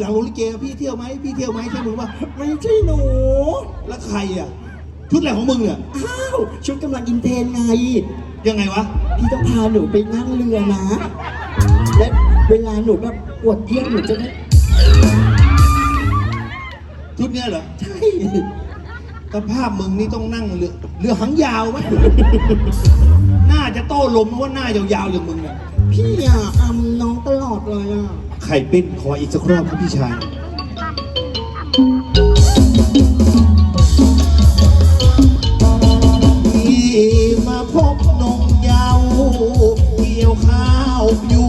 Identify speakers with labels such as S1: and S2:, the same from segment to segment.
S1: หลังโรงลิเกพี่เที่ยวไหมพี่เที่ยวไหมใช่มึงปะ
S2: ไม่ใช่หนู
S1: แล้วใครอะ ชุดอะไรของมึงเนี่ย
S2: อ้าวชุดกำลังอินเทรนไง
S1: ยังไงวะ
S2: พี่ต้องพาหนูไปนั่งเรือนะ และเวลาหนูแบบปวดเยี่ยวหนูจะได้
S1: ชุดเนี้ยเหรอ
S2: ใช่
S1: สภาพมึงนี่ต้องนั่งเรือเรือหางยาวไหมน่าจะโต้ลมเพราะว่าหน้ายาวๆอย่างมึงเนี่ย
S2: พี่อะอำน้องตลอดเลยอะ
S1: ไข่เป็นขออีกสักรอบครับพี่ชายพี่มาพบนงเยาวเกี่ยวข้าวอยู่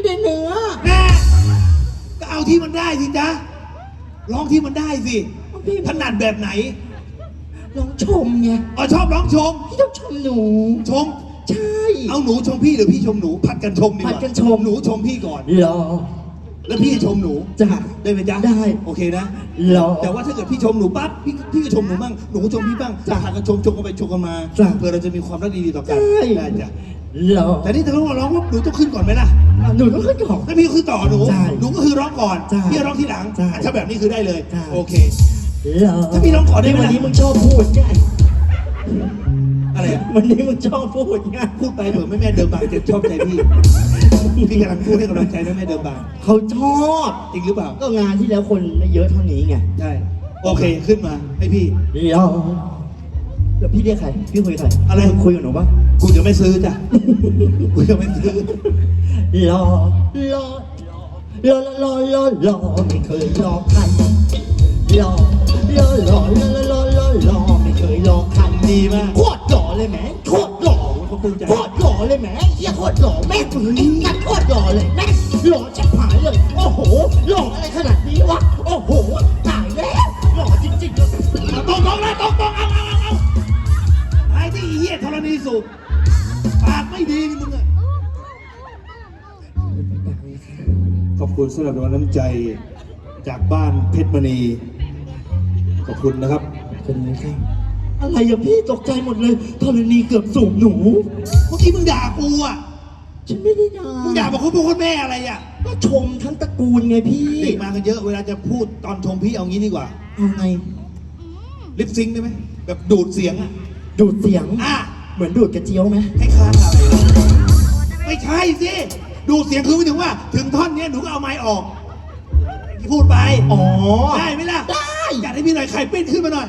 S2: ไม่ได้เนื้อ
S1: แน่ก็เอาที่มันได้สิจ๊ะร้องที่มันได้สิ
S2: พี่
S1: ถนัดแบบไหน
S2: น้องชมไง
S1: อ๋อชอบร้องชม
S2: พี่ต้องชมหนู
S1: ชม
S2: ใช่
S1: เอาหนูชมพี่หรือพี่ชมหนูผัดกันชมดีกว่า
S2: ผัดกันชม
S1: หนูชมพี่ก่อน
S2: รอ
S1: แล้วพี่ชมหนู
S2: จ้ะ
S1: ได้ไหมจ๊ะ
S2: ได้
S1: โอเคนะ
S2: รอ
S1: แต่ว่าถ้าเกิดพี่ชมหนูปั๊บพี่พี่ก็ชมหนูบ้างหนูก็ชมพี่บ้าง
S2: จ้ะ
S1: พากันชมชมกันไปชมกันมา
S2: จ้ะ
S1: เพื่อเราจะมีความรักดีๆต่อกัน
S2: ได้
S1: ได้ จ้ะ
S2: รอ
S1: แต่นี่ถ้าเราร้องว่าหนูต้องขึ้นก่อนไหมล่ะ
S2: อะหนูต้องขึ้นก่อน
S1: ถ้าพี่คือต่อหนู
S2: ใช่
S1: หนูก็คือร้องก่อน
S2: ใช่
S1: พี่ร้องทีหลัง
S2: ใช่
S1: อะถ้าแบบนี้คือได้เลย
S2: ใช่
S1: โอเค
S2: รอ
S1: ถ้าพี่ร้องก่อนได้ไหม
S2: วัน
S1: ล่ะ
S2: นี้มึงชอบพูดไง
S1: อะไรอะ
S2: วันนี้มึงชอบพูดไง
S1: พูดไปเผื่อแม่แม่เดิมบางจะชอบใจพี่พี่กำลังพูดให้กำลังใจแม่แม่เดิมบาง
S2: เขาชอบ
S1: จริงหรือเปล่า
S2: ก็งานที่แล้วคนไม่เยอะเท่านี้ไง
S1: ใช่โอเคขึ้นมาให้พี่
S2: รอ แล้วพี่เรียกใคร พี่คุยกับใคร
S1: อะไร
S2: มึงคุยกับหนูปะ
S1: กูจะไม่ซื้อจ้ะ กูจะไม่ซื้อ
S2: รอรอรอรอรอรอไม่เคยรอใครรอรอรอรอรอรอรอไม่เคยรอใคร
S1: ดีมาก
S2: โคตรหล่อเลยแหมโคตรหล่อ
S1: เขาภูมิใจ
S2: โคตรหล่อเลยแหมเฮียโคตรหล่อแม่งงัดโคตรหล่อเลยแม่งหล่อชิบหายเลย โอ้โห หล่ออะไรขนาดนี้วะ โอ้โห ตายแล้ว หล่อจริงๆเลย
S1: เอาตรงตรงเลยตรงตรงเอาเอา เอาเอาไอ้ที่อีเหี้ยธรณีสูบปากไม่ดีนี่มึงอะขอบคุณสำหรับรางวัลน้ำใจจากบ้านเพชรมณี ขอบคุณนะครับ
S2: คนนี้ครับอะไรอะพี่ตกใจหมดเลยธรณีเกือบสูบหนู
S1: เมื่อกี้มึงด่ากูอะ
S2: ฉันไม่ได้ด่า
S1: มึงด่าบอกเขาพูดคนแม่อะไรอะ
S2: ก็ชมทั้งตระกูลไงพี่
S1: เด็กมากันเยอะเวลาจะพูดตอนชมพี่เอางี้ดีกว่า
S2: เอาไง
S1: ลิปซิงค์ได้ไหมแบบดูดเสียงอะ
S2: ดูดเสียง
S1: อะ
S2: เหมือนดูดกระเจียวไหม
S1: ให้ค้างอะไรวะไม่ใช่สิ ดูดเสียงคือไม่ถึงว่า ถึงท่อนเนี้ยหนูก็เอาไม้ออกพูดไป
S2: อ๋อ
S1: ได้ไหมล่ะ
S2: ได้
S1: อยากให้พี่หน่อยไข่ปิ้นขึ้นมาหน่อย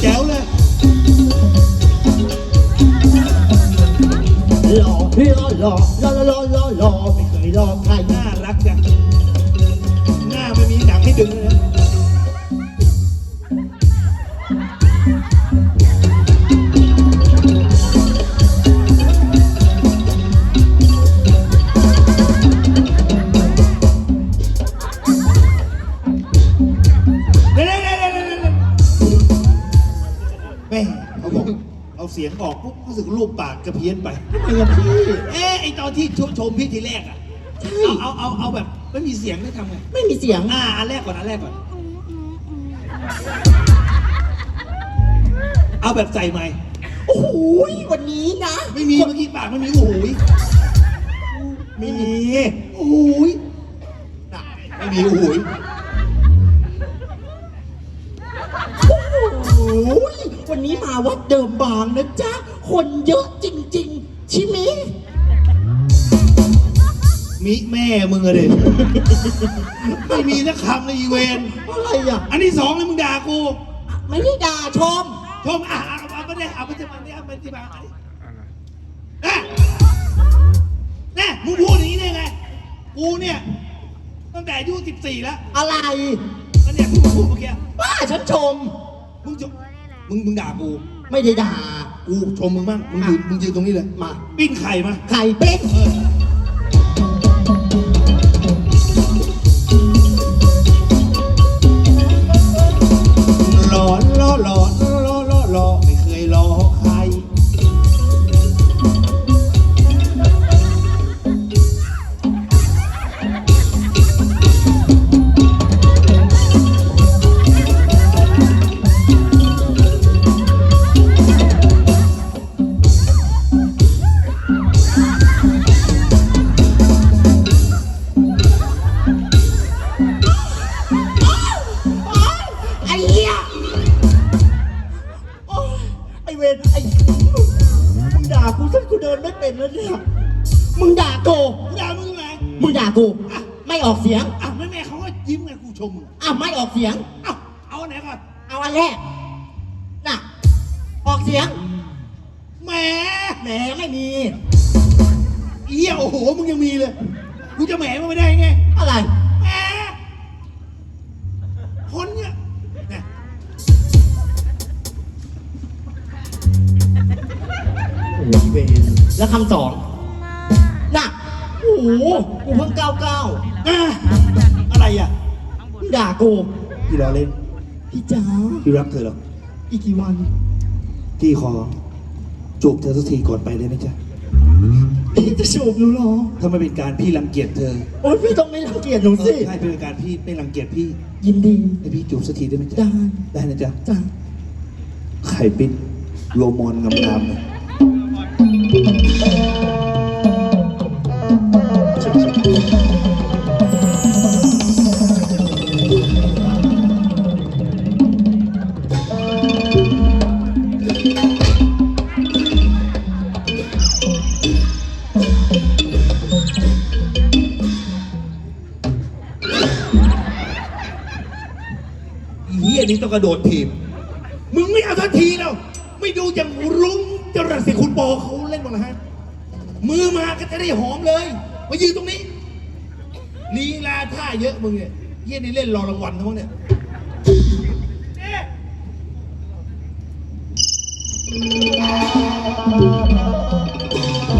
S1: แจ๋วเลย
S2: หล่อพี่หล่อหล่อหล่อหล่อหล่อหล่อไม่เคยหล่อใคร
S1: สียงออกปุ๊บรู้สึกรูปปากกระเพี้ยนไป
S2: ทำไมอะพี่
S1: เอ๊ะไอตอนที่ชมชมพี่ทีแรกอะ
S2: ใช่
S1: เอาเอาเอาเอาแบบไม่มีเสียงได้ทำไง
S2: ไม่มีเสียง
S1: อ่าอันแรกก่อนอันแรกก่อน เอาแบบใส่ไม้
S2: โอ้โหวันนี้นะ
S1: ไม่มีเมื่อกี้ปากไม่มีโอ้โหยไม่มีโอ้โหยน่ะไม่มีโอ้โหย
S2: วันนี้มาวัดเดิมบางนะจ๊ะ คนเยอะจริง ๆ ชิมิ
S1: มิแม่มึงอะเด็ไม่มีสักคำในอีเวน
S2: อะไรอะ
S1: อันที่สองเลยมึงด่ากู
S2: ไม่ได้ด่าชม
S1: ชมอะเอาเอาไปได้เอาไปจะมาเนี่ยเอาไปที่บ้านเอาดินะนะมึงพูดอย่างนี้ได้ไง กูเนี่ย ตั้งแต่อายุสิบสี่แล้ว
S2: อะไร
S1: แล้วเนี่ยที่มึงพูดเมื่อกี้
S2: ป้าฉันชม
S1: มึงจะ มึงมึงด่ากู
S2: ไม่ได้ด่า
S1: กูชมมึงบ้างมึงยืนมึงยืนตรงนี้เลย
S2: มา
S1: ปิ้งไข่มา
S2: ไข่เป็ด
S1: เดิ
S2: นไม่เป็นแล้วเนี่ยมึงด่ากู
S1: กูด่ามึงไง
S2: มึงด่ากูไม่ออกเสียง
S1: อะแม่แม่เขาก็ยิ้มไงกูชมมึง
S2: อ้าวไม่ออกเสียง
S1: เอ้าเอาอันไหนก่อน
S2: เอาอันแรกน่ะออกเสียง
S1: แหม
S2: แหมไม่มี
S1: เอี้ยโอ้โหมึงยังมีเลยกูจะแหมมันไม่ได้ไง แล้
S2: วคำสองน่ะโอ้โหกูเพิ่งเก้าเก้า
S1: อะอะไรอะ
S2: มึงด่ากู
S1: พี่รอเล่น
S2: พี่จ๋า
S1: พี่รักเธอหรอก
S2: อีกกี่วัน
S1: พี่ขอจูบเธอสักทีก่อนไปได้ไหมจ๊ะ
S2: พี่จะจูบหนูเหรอ
S1: ถ้าไม่เป็นการพี่รังเกียจเธอ
S2: โอ๊ยพี่ต้องไม่รังเกียจหนูสิ
S1: ใช่เป็นการพี่ไม่รังเกียจพี่
S2: ยินดี
S1: ให้พี่จูบสักทีได้ไหมจ๊ะ
S2: ได้
S1: ได้นะจ๊ะ
S2: จ้ะ
S1: ไข่ปิ้นโลมอนงามๆเลย ยนี่ต้องกระโดดถีบ มึงไม่เอาทันทีแล้วไม่ดูอย่างรุ้งจรัสสิคุณปอเขาเล่นบ้างนะฮะ มือมาก็จะได้หอมเลย มายืนตรงนี้ลีลาท่าเยอะมึงเนี่ยเฮียนี่เล่นรอรางวัลทั้งนั้นเนี่ย เ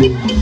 S1: อ๊ะ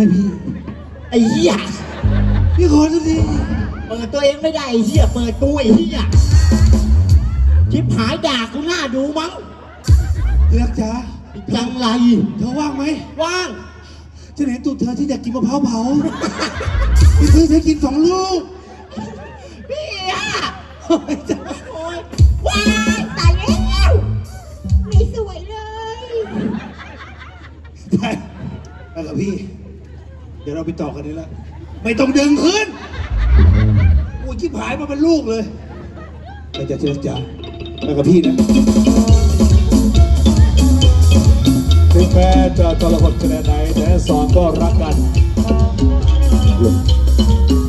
S1: ให้พี่
S2: ไอ้เหี้ย
S1: พี่ขอสักที
S2: เปิดตัวเองไม่ได้ไอ้เหี้ยเปิดกูไอ้เหี้ยชิบหายด่ากูหน้าดูมั้ง
S1: เลือกจ้า
S2: จังไร
S1: เธอว่างไหม
S2: ว่าง
S1: จะเห็นตูดเธอที่อยากกินมะพร้าวเผาพี่ซื้อเธอกินสองลูก
S2: พี่อะโอ้ยจ้ะโอ้ยว้ายตายแล้วไม่สวยเลย
S1: ไปไปกับพี่ เดี๋ยวเราไปต่อกันนี้แล้วไม่ต้องดึงขึ้นโอ้ยชิบหายมาเป็นลูกเลยเราจะเจรจาแล้วกับพี่นะ
S3: ถึงแม้จะทรหดขนาดไหนแต่สองก็รักกัน